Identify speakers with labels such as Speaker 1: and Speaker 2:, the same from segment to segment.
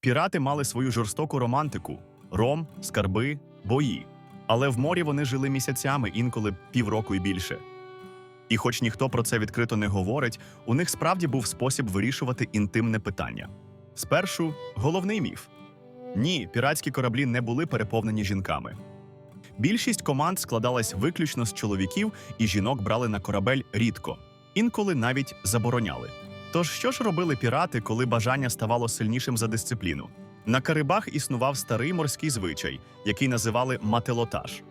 Speaker 1: Пірати мали свою жорстоку романтику: ром, скарби, бої. Але в морі вони жили місяцями, інколи півроку і більше. І хоч ніхто про це відкрито не говорить, у них справді був спосіб вирішувати інтимне питання. Спершу головний міф: ні, піратські кораблі не були переповнені жінками. Більшість команд складалась виключно з чоловіків, і жінок брали на корабель рідко, інколи навіть забороняли. Тож що ж робили пірати, коли бажання ставало сильнішим за дисципліну? На Карибах існував старий морський звичай, який називали мателотаж.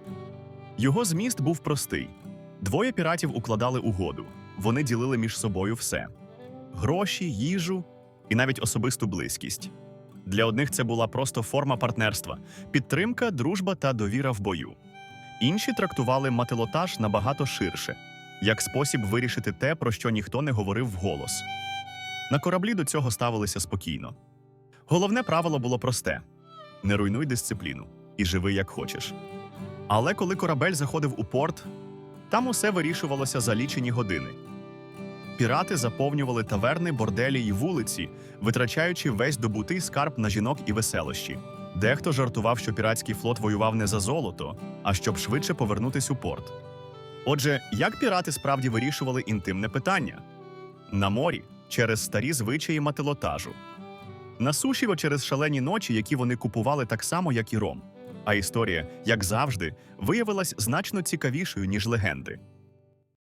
Speaker 1: Його зміст був простий: двоє піратів укладали угоду. Вони ділили між собою все: гроші, їжу і навіть особисту близькість. Для одних це була просто форма партнерства, підтримка, дружба та довіра в бою. Інші трактували мателотаж набагато ширше, як спосіб вирішити те, про що ніхто не говорив вголос. На кораблі до цього ставилися спокійно. Головне правило було просте: не руйнуй дисципліну і живи як хочеш. Але коли корабель заходив у порт, там усе вирішувалося за лічені години. Пірати заповнювали таверни, борделі й вулиці, витрачаючи весь добутий скарб на жінок і веселощі. Дехто жартував, що піратський флот воював не за золото, а щоб швидше повернутись у порт. Отже, як пірати справді вирішували інтимне питання? На морі через старі звичаї мателотажу, на суші через шалені ночі, які вони купували так само, як і ром. А історія, як завжди, виявилась значно цікавішою, ніж легенди.